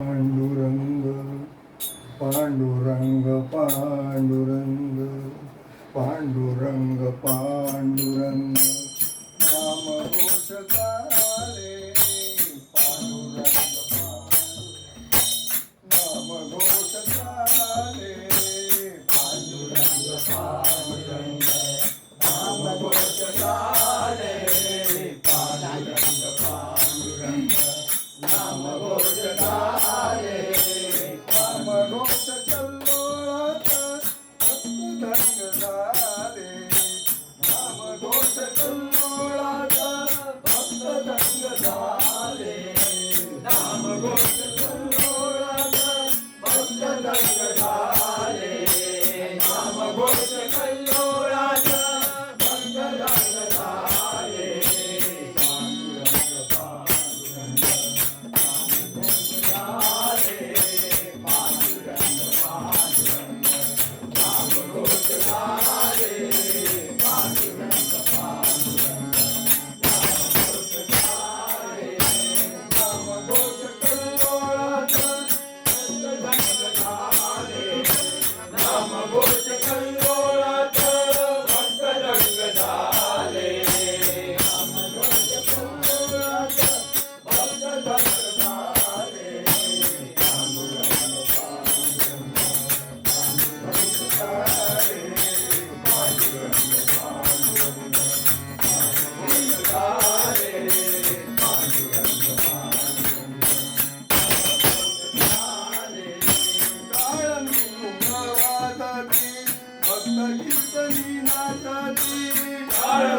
Pandurang Pandurang Pandurang Pandurang Pandurang